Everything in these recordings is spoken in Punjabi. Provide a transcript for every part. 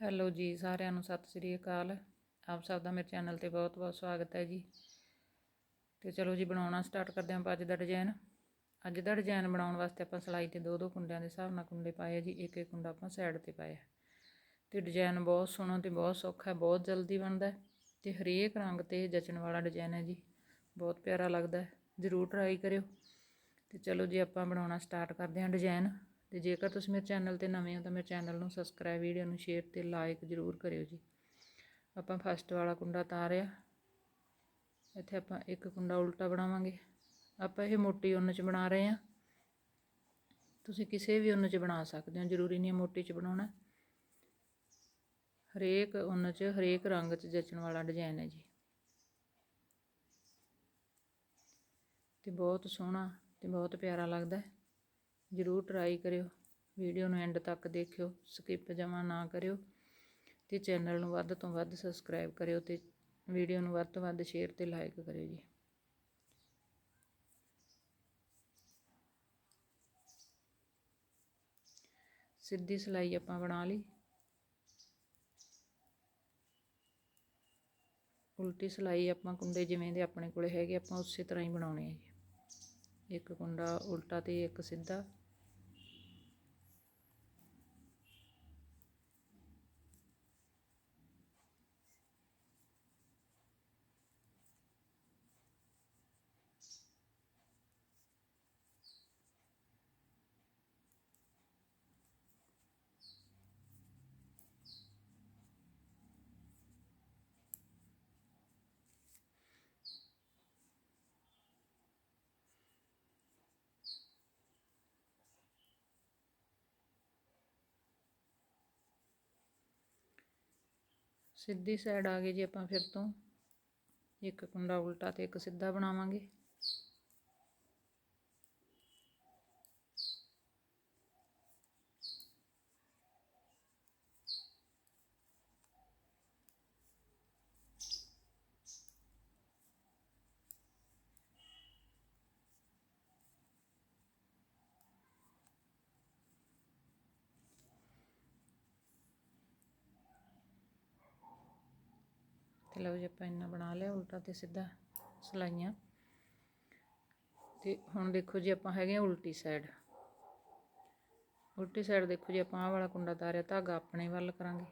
ਹੈਲੋ ਜੀ, ਸਾਰਿਆਂ ਨੂੰ ਸਤਿ ਸ੍ਰੀ ਅਕਾਲ। ਆਪ ਸਭ ਦਾ ਮੇਰੇ ਚੈਨਲ ਤੇ ਬਹੁਤ-ਬਹੁਤ ਸਵਾਗਤ ਹੈ ਜੀ। ਤੇ ਚਲੋ ਜੀ, ਬਣਾਉਣਾ ਸਟਾਰਟ ਕਰਦੇ ਹਾਂ ਆਪਾਂ ਅੱਜ ਦਾ ਡਿਜ਼ਾਈਨ ਅੱਜ ਦਾ ਡਿਜ਼ਾਈਨ ਬਣਾਉਣ ਵਾਸਤੇ ਆਪਾਂ ਸਲਾਈ ਤੇ ਦੋ ਦੋ ਕੁੰਡਿਆਂ ਦੇ ਹਿਸਾਬ ਨਾਲ ਕੁੰਡੇ ਪਾਏ ਆ ਜੀ। ਇੱਕ ਇੱਕ ਕੁੰਡਾ ਆਪਾਂ ਸਾਈਡ ਤੇ ਪਾਇਆ। ਤੇ ਡਿਜ਼ਾਈਨ ਬਹੁਤ ਸੋਹਣਾ ਤੇ ਬਹੁਤ ਸੌਖਾ ਹੈ ਬਹੁਤ ਜਲਦੀ ਬਣਦਾ ਹੈ ਤੇ ਹਰੇਕ ਰੰਗ ਤੇ ਜਚਣ ਵਾਲਾ ਡਿਜ਼ਾਈਨ ਹੈ ਜੀ। ਬਹੁਤ ਪਿਆਰਾ ਲੱਗਦਾ ਹੈ। ਜ਼ਰੂਰ ਟਰਾਈ ਕਰਿਓ। ਤੇ ਚਲੋ ਜੀ, ਆਪਾਂ ਬਣਾਉਣਾ ਸਟਾਰਟ ਕਰਦੇ ਹਾਂ ਡਿਜ਼ਾਈਨ ਤੇ ਜੇਕਰ ਤੁਸੀਂ ਮੇਰੇ ਚੈਨਲ ਤੇ ਨਵੇਂ ਹੋ ਤਾਂ ਮੇਰੇ ਚੈਨਲ ਨੂੰ ਸਬਸਕ੍ਰਾਈਬ ਵੀਡੀਓ ਨੂੰ ਸ਼ੇਅਰ ਤੇ ਲਾਈਕ ਜ਼ਰੂਰ ਕਰਿਓ ਜੀ। ਆਪਾਂ ਫਸਟ ਵਾਲਾ ਕੁੰਡਾ ਤਾਰਿਆ। ਇੱਥੇ ਆਪਾਂ ਇੱਕ ਕੁੰਡਾ ਉਲਟਾ ਬਣਾਵਾਂਗੇ। ਆਪਾਂ ਇਹ ਮੋਟੀ ਉੱਨ 'ਚ ਬਣਾ ਰਹੇ ਹਾਂ। ਤੁਸੀਂ ਕਿਸੇ ਵੀ ਉੱਨ 'ਚ ਬਣਾ ਸਕਦੇ ਹੋ, ਜ਼ਰੂਰੀ ਨਹੀਂ ਮੋਟੀ 'ਚ ਬਣਾਉਣਾ। ਹਰੇਕ ਉੱਨ 'ਚ, ਹਰੇਕ ਰੰਗ 'ਚ ਜਚਣ ਵਾਲਾ ਡਿਜ਼ਾਈਨ ਹੈ ਜੀ। ਤੇ ਬਹੁਤ ਸੋਹਣਾ ਤੇ ਬਹੁਤ ਪਿਆਰਾ ਲੱਗਦਾ ਹੈ। ਜ਼ਰੂਰ ਟਰਾਈ ਕਰਿਓ। ਵੀਡੀਓ ਨੂੰ ਐਂਡ ਤੱਕ ਦੇਖਿਓ। ਸਕਿਪ ਜਮਾ ਨਾ ਕਰਿਓ। ਤੇ ਚੈਨਲ ਨੂੰ ਵੱਧ ਤੋਂ ਵੱਧ ਸਬਸਕ੍ਰਾਈਬ ਕਰਿਓ ਤੇ ਵੀਡੀਓ ਨੂੰ ਵੱਧ ਤੋਂ ਵੱਧ ਸ਼ੇਅਰ ਤੇ ਲਾਈਕ ਕਰਿਓ ਜੀ। ਸਿੱਧੀ ਸਲਾਈ ਆਪਾਂ ਬਣਾ ਲਈ। ਉਲਟੀ ਸਲਾਈ ਆਪਾਂ ਕੁੰਡੇ ਜਿਵੇਂ ਦੇ ਆਪਣੇ ਕੋਲੇ ਹੈਗੇ ਆਪਾਂ ਉਸੇ ਤਰ੍ਹਾਂ ਹੀ ਬਣਾਉਣੇ ਆ ਜੀ। ਇੱਕ ਕੁੰਡਾ ਉਲਟਾ ਤੇ ਇੱਕ ਸਿੱਧਾ। ਸਿੱਧੀ ਸਾਈਡ ਆ ਗਈ ਜੀ ਆਪਾਂ ਫਿਰ ਤੋਂ। ਇੱਕ ਕੁੰਡਾ ਉਲਟਾ ਤੇ ਇੱਕ ਸਿੱਧਾ ਬਣਾਵਾਂਗੇ। ਤੇ ਲਓ ਜੀ ਆਪਾਂ ਇੰਨਾ ਬਣਾ ਲਿਆ, ਉਲਟਾ ਤੇ ਸਿੱਧਾ ਸਲਾਈਆਂ। ਤੇ ਹੁਣ ਦੇਖੋ ਜੀ ਆਪਾਂ ਹੈਗੇ ਆ ਉਲਟੀ ਸਾਈਡ ਉਲਟੀ ਸਾਈਡ ਦੇਖੋ ਜੀ ਆਪਾਂ ਆਹ ਵਾਲਾ ਕੁੰਡਾ ਤਾਰਿਆ, ਧਾਗਾ ਆਪਣੇ ਵੱਲ ਕਰਾਂਗੇ।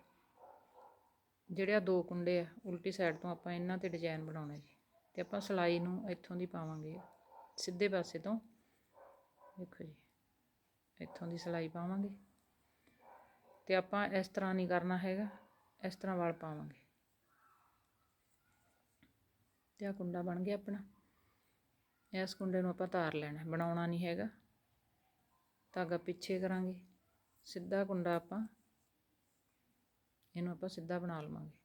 ਜਿਹੜੇ ਆ ਦੋ ਕੁੰਡੇ ਆ, ਉਲਟੀ ਸਾਈਡ ਤੋਂ ਆਪਾਂ ਇਹਨਾਂ ਤੇ ਡਿਜ਼ਾਈਨ ਬਣਾਉਣਾ ਜੀ। ਤੇ ਆਪਾਂ ਸਲਾਈ ਨੂੰ ਇੱਥੋਂ ਦੀ ਪਾਵਾਂਗੇ। ਸਿੱਧੇ ਪਾਸੇ ਤੋਂ, ਦੇਖੋ ਜੀ, ਇੱਥੋਂ ਦੀ ਸਲਾਈ ਪਾਵਾਂਗੇ। ਤੇ ਆਪਾਂ ਇਸ ਤਰ੍ਹਾਂ ਨਹੀਂ ਕਰਨਾ ਹੈਗਾ, ਇਸ ਤਰ੍ਹਾਂ ਵਾਲ ਪਾਵਾਂਗੇ। ਤੇ ਆ ਕੁੰਡਾ ਬਣ ਗਿਆ ਆਪਣਾ। ਇਸ ਕੁੰਡੇ ਨੂੰ ਆਪਾਂ ਤਾਰ ਲੈਣਾ ਬਣਾਉਣਾ ਨਹੀਂ ਹੈਗਾ। ਧਾਗਾ ਪਿੱਛੇ ਕਰਾਂਗੇ, ਸਿੱਧਾ ਕੁੰਡਾ ਆਪਾਂ, ਇਹਨੂੰ ਆਪਾਂ ਸਿੱਧਾ ਬਣਾ ਲਵਾਂਗੇ।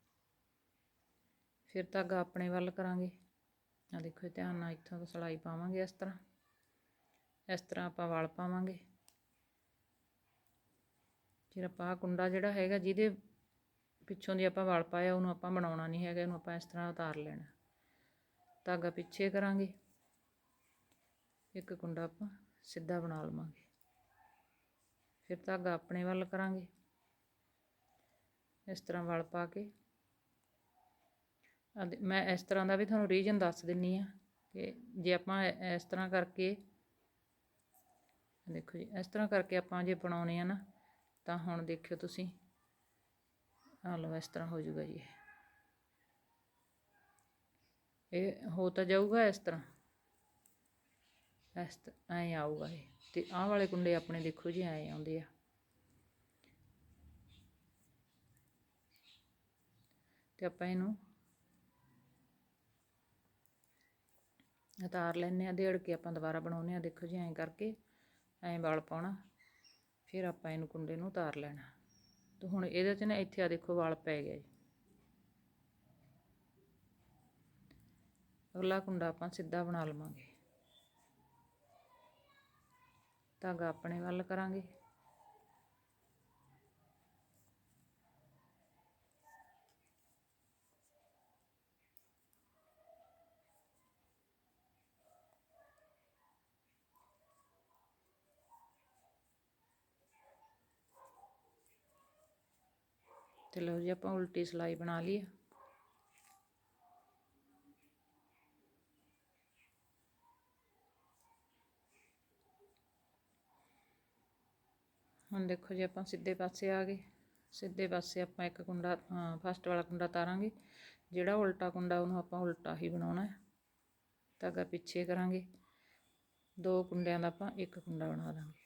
ਫਿਰ ਧਾਗਾ ਆਪਣੇ ਵੱਲ ਕਰਾਂਗੇ। ਆ ਦੇਖੋ ਧਿਆਨ ਨਾਲ ਇੱਥੋਂ ਤੋਂ ਸਲਾਈ ਪਾਵਾਂਗੇ ਇਸ ਤਰ੍ਹਾਂ। ਇਸ ਤਰ੍ਹਾਂ ਆਪਾਂ ਵਲ ਪਾਵਾਂਗੇ। ਫਿਰ ਆਪਾਂ ਕੁੰਡਾ ਜਿਹੜਾ ਹੈਗਾ, ਜਿਹਦੇ ਪਿੱਛੋਂ ਦੀ ਆਪਾਂ ਵਲ ਪਾਇਆ, ਉਹਨੂੰ ਆਪਾਂ ਬਣਾਉਣਾ ਨਹੀਂ ਹੈਗਾ, ਇਹਨੂੰ ਆਪਾਂ ਇਸ ਤਰ੍ਹਾਂ ਉਤਾਰ ਲੈਣਾ। ਧਾਗਾ ਪਿੱਛੇ ਕਰਾਂਗੇ। ਇੱਕ ਕੁੰਡਾ ਆਪਾਂ ਸਿੱਧਾ ਬਣਾ ਲਵਾਂਗੇ। ਫਿਰ ਧਾਗਾ ਆਪਣੇ ਵੱਲ ਕਰਾਂਗੇ। ਇਸ ਤਰ੍ਹਾਂ ਵਲ ਪਾ ਕੇ। ਮੈਂ ਇਸ ਤਰ੍ਹਾਂ ਦਾ ਵੀ ਤੁਹਾਨੂੰ ਰੀਜਨ ਦੱਸ ਦਿੰਨੀ ਆ ਕਿ ਜੇ ਆਪਾਂ ਇਸ ਤਰ੍ਹਾਂ ਕਰਕੇ ਦੇਖੋ ਜੀ, ਇਸ ਤਰ੍ਹਾਂ ਕਰਕੇ ਆਪਾਂ ਜੇ ਬਣਾਉਣੇ ਆ ਨਾ, ਤਾਂ ਹੁਣ ਦੇਖਿਓ ਤੁਸੀਂ। ਆ ਲਓ, ਇਸ ਤਰ੍ਹਾਂ ਹੋ ਜਾਊਗਾ ਜੀ। ਇਹ ਹੋ ਤਾਂ ਜਾਊਗਾ ਇਸ ਤਰ੍ਹਾਂ। ਇਸ ਐ ਆਊਗਾ ਇਹ। ਤੇ ਆਹ ਵਾਲੇ ਕੁੰਡੇ ਆਪਣੇ ਦੇਖੋ ਜੀ, ਐ ਆਉਂਦੇ ਆ। ਤੇ ਆਪਾਂ ਇਹਨੂੰ ਉਤਾਰ ਲੈਨੇ ਆ ਦੇੜ ਕੇ ਆਪਾਂ ਦੁਬਾਰਾ ਬਣਾਉਨੇ ਆ ਦੇਖੋ ਜੀ, ਐਂ ਕਰਕੇ, ਐਂ ਵਾਲ ਪਾਉਣਾ। ਫਿਰ ਆਪਾਂ ਇਹਨੂੰ ਕੁੰਡੇ ਨੂੰ ਉਤਾਰ ਲੈਣਾ। ਤੇ ਹੁਣ ਇਹਦੇ 'ਚ ਨਾ ਇੱਥੇ ਆ ਦੇਖੋ ਵਾਲ ਪੈ ਗਿਆ ਜੀ। ਅਗਲਾ ਕੁੰਡਾ ਆਪਾਂ ਸਿੱਧਾ ਬਣਾ ਲਵਾਂਗੇ। ਧਾਗਾ ਆਪਣੇ ਵੱਲ ਕਰਾਂਗੇ। ਤੇ ਲਓ ਜੀ ਆਪਾਂ ਉਲਟੀ ਸਲਾਈ ਬਣਾ ਲਈ ਹੈ ਹੁਣ ਦੇਖੋ ਜੀ ਆਪਾਂ ਸਿੱਧੇ ਪਾਸੇ ਆ ਗਏ। ਸਿੱਧੇ ਪਾਸੇ ਆਪਾਂ ਇੱਕ ਕੁੰਡਾ ਫਸਟ ਵਾਲਾ ਕੁੰਡਾ ਤਾਰਾਂਗੇ। ਜਿਹੜਾ ਉਲਟਾ ਕੁੰਡਾ, ਉਹਨੂੰ ਆਪਾਂ ਉਲਟਾ ਹੀ ਬਣਾਉਣਾ ਹੈ। ਧਾਗਾ ਪਿੱਛੇ ਕਰਾਂਗੇ, ਦੋ ਕੁੰਡਿਆਂ ਦਾ ਆਪਾਂ ਇੱਕ ਕੁੰਡਾ ਬਣਾ ਦਾਂਗੇ।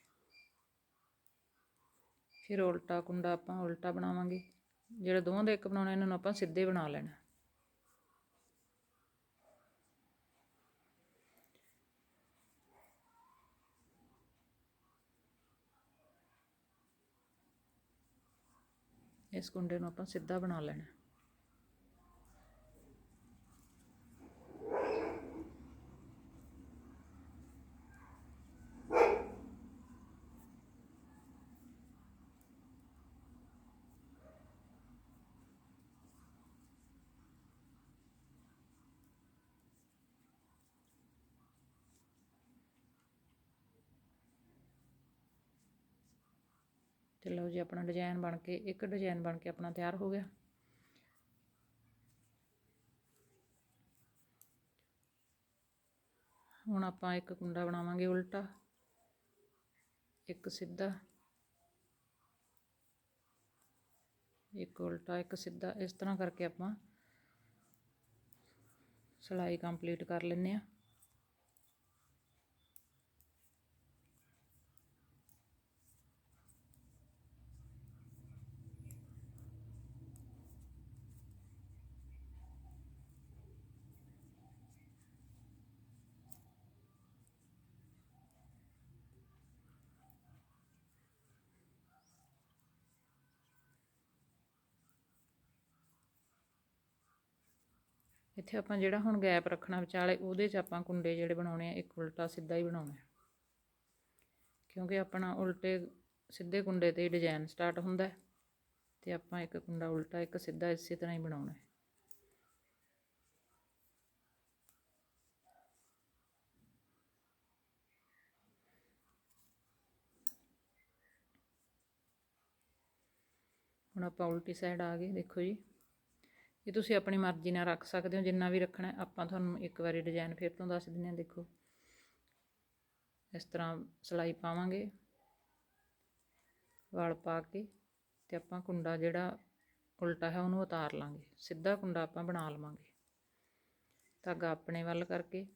ਫਿਰ ਉਲਟਾ ਕੁੰਡਾ ਆਪਾਂ ਉਲਟਾ ਬਣਾਵਾਂਗੇ। ਜਿਹੜਾ ਦੋਵਾਂ ਦਾ ਇੱਕ ਬਣਾਉਣਾ, ਇਹਨਾਂ ਨੂੰ ਆਪਾਂ ਸਿੱਧੇ ਬਣਾ ਲੈਣਾ। ਇਸ ਕੁੰਡੇ ਨੂੰ ਆਪਾਂ ਸਿੱਧਾ ਬਣਾ ਲੈਣਾ। ਤੇ ਲਓ ਜੀ ਆਪਣਾ ਡਿਜ਼ਾਈਨ ਬਣ ਕੇ, ਇੱਕ ਡਿਜ਼ਾਈਨ ਬਣ ਕੇ ਆਪਣਾ ਤਿਆਰ ਹੋ ਗਿਆ। ਹੁਣ ਆਪਾਂ ਇੱਕ ਕੁੰਡਾ ਬਣਾਵਾਂਗੇ ਉਲਟਾ, ਇੱਕ ਸਿੱਧਾ, ਇੱਕ ਉਲਟਾ, ਇੱਕ ਸਿੱਧਾ। ਇਸ ਤਰ੍ਹਾਂ ਕਰਕੇ ਆਪਾਂ ਸਿਲਾਈ ਕੰਪਲੀਟ ਕਰ ਲੈਂਦੇ ਆ ਇੱਥੇ ਆਪਾਂ ਜਿਹੜਾ ਹੁਣ ਗੈਪ ਰੱਖਣਾ ਵਿਚਾਲੇ, ਉਹਦੇ 'ਚ ਆਪਾਂ ਕੁੰਡੇ ਜਿਹੜੇ ਬਣਾਉਣੇ ਆ, ਇੱਕ ਉਲਟਾ ਸਿੱਧਾ ਹੀ ਬਣਾਉਣਾ ਕਿਉਂਕਿ ਆਪਣਾ ਉਲਟੇ ਸਿੱਧੇ ਕੁੰਡੇ ਤੇ ਡਿਜ਼ਾਈਨ ਸਟਾਰਟ ਹੁੰਦਾ ਹੈ ਤੇ ਆਪਾਂ ਇੱਕ ਕੁੰਡਾ ਉਲਟਾ, ਇੱਕ ਸਿੱਧਾ ਇਸੇ ਤਰ੍ਹਾਂ ਹੀ ਬਣਾਉਣਾ ਹੈ। ਹੁਣ ਆਪਾਂ ਉਲਟੀ ਸਾਈਡ ਆ ਗਏ, ਦੇਖੋ ਜੀ। ਇਹ ਤੁਸੀਂ ਆਪਣੀ ਮਰਜ਼ੀ ਨਾਲ ਰੱਖ ਸਕਦੇ ਹੋ, ਜਿੰਨਾ ਵੀ ਰੱਖਣਾ ਆਪਾਂ ਤੁਹਾਨੂੰ ਇੱਕ ਵਾਰੀ ਡਿਜ਼ਾਈਨ ਫਿਰ ਤੋਂ ਦੱਸ ਦਿੰਦੇ ਹਾਂ, ਦੇਖੋ। ਇਸ ਤਰ੍ਹਾਂ ਸਲਾਈ ਪਾਵਾਂਗੇ, ਵਾਲ ਪਾ ਕੇ ਤੇ ਆਪਾਂ ਕੁੰਡਾ ਜਿਹੜਾ ਉਲਟਾ ਹੈ, ਉਹਨੂੰ ਉਤਾਰ ਲਾਂਗੇ। ਸਿੱਧਾ ਕੁੰਡਾ ਆਪਾਂ ਬਣਾ ਲਵਾਂਗੇ। ਧਾਗਾ ਆਪਣੇ ਵੱਲ ਕਰਕੇ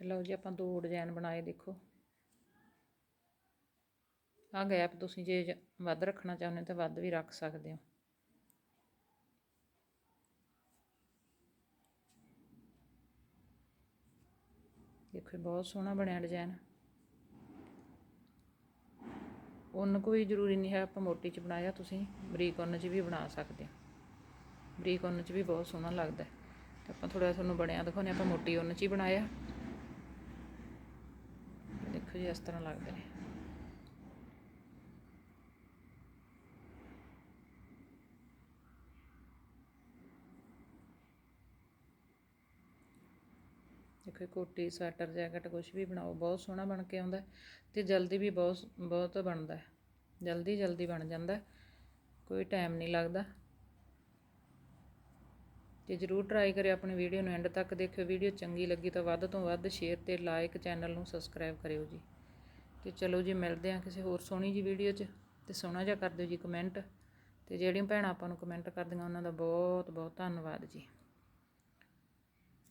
ਤੇ ਲਓ ਜੀ ਆਪਾਂ ਦੋ ਡਿਜ਼ਾਈਨ ਬਣਾਏ ਦੇਖੋ। ਆ ਗੈਪ ਤੁਸੀਂ ਜੇ ਵੱਧ ਰੱਖਣਾ ਚਾਹੁੰਦੇ ਹੋ ਤਾਂ ਵੱਧ ਵੀ ਰੱਖ ਸਕਦੇ ਹੋ। ਦੇਖੋ ਇਹ ਬਹੁਤ ਸੋਹਣਾ ਬਣਿਆ ਡਿਜ਼ਾਈਨ। ਉੱਨ ਕੋਈ ਜ਼ਰੂਰੀ ਨਹੀਂ ਹੈ ਆਪਾਂ ਮੋਟੀ 'ਚ ਬਣਾਇਆ ਤੁਸੀਂ, ਬਰੀਕ ਉੱਨ 'ਚ ਵੀ ਬਣਾ ਸਕਦੇ ਹੋ। ਬਰੀਕ ਉੱਨ 'ਚ ਵੀ ਬਹੁਤ ਸੋਹਣਾ ਲੱਗਦਾ ਹੈ। ਤੇ ਆਪਾਂ ਥੋੜਾ ਤੁਹਾਨੂੰ ਬਣਿਆ ਦਿਖਾਉਂਦੇ ਆਪਾਂ ਮੋਟੀ ਉੱਨ 'ਚ ਹੀ ਬਣਾਇਆ। ਦੇਖੋ ਇਸ ਤਰ੍ਹਾਂ ਲੱਗਦੇ ਨੇ। ਦੇਖੋ ਕੋਟੀ, ਸਵੈਟਰ, ਜੈਕਟ ਕੁਝ ਵੀ ਬਣਾਓ, ਬਹੁਤ ਸੋਹਣਾ ਬਣ ਕੇ ਆਉਂਦਾ ਹੈ ਤੇ ਜਲਦੀ ਵੀ ਬਹੁਤ ਬਹੁਤ ਬਣਦਾ ਜਲਦੀ ਜਲਦੀ ਬਣ ਜਾਂਦਾ ਕੋਈ ਟਾਈਮ ਨਹੀਂ ਲੱਗਦਾ। ਤੇ ਜਰੂਰ ਟਰਾਈ ਕਰਿਓ ਆਪਣੀ ਵੀਡੀਓ ਨੂੰ ਐਂਡ ਤੱਕ ਦੇਖਿਓ। ਵੀਡੀਓ ਚੰਗੀ ਲੱਗੀ ਤਾਂ ਵੱਧ ਤੋਂ ਵੱਧ ਸ਼ੇਅਰ ਤੇ ਲਾਈਕ ਚੈਨਲ ਨੂੰ ਸਬਸਕ੍ਰਾਈਬ ਕਰਿਓ ਜੀ। ਤੇ ਚਲੋ ਜੀ, ਮਿਲਦੇ ਹਾਂ ਕਿਸੇ ਹੋਰ ਸੋਹਣੀ ਜੀ ਵੀਡੀਓ 'ਚ ਤੇ ਸੋਹਣਾ ਜਿਹਾ ਕਰ ਦਿਓ ਜੀ ਕਮੈਂਟ ਤੇ ਜਿਹੜੀਆਂ ਭੈਣਾਂ ਆਪਾਂ ਨੂੰ ਕਮੈਂਟ ਕਰਦੀਆਂ, ਉਹਨਾਂ ਦਾ ਬਹੁਤ ਬਹੁਤ ਧੰਨਵਾਦ ਜੀ।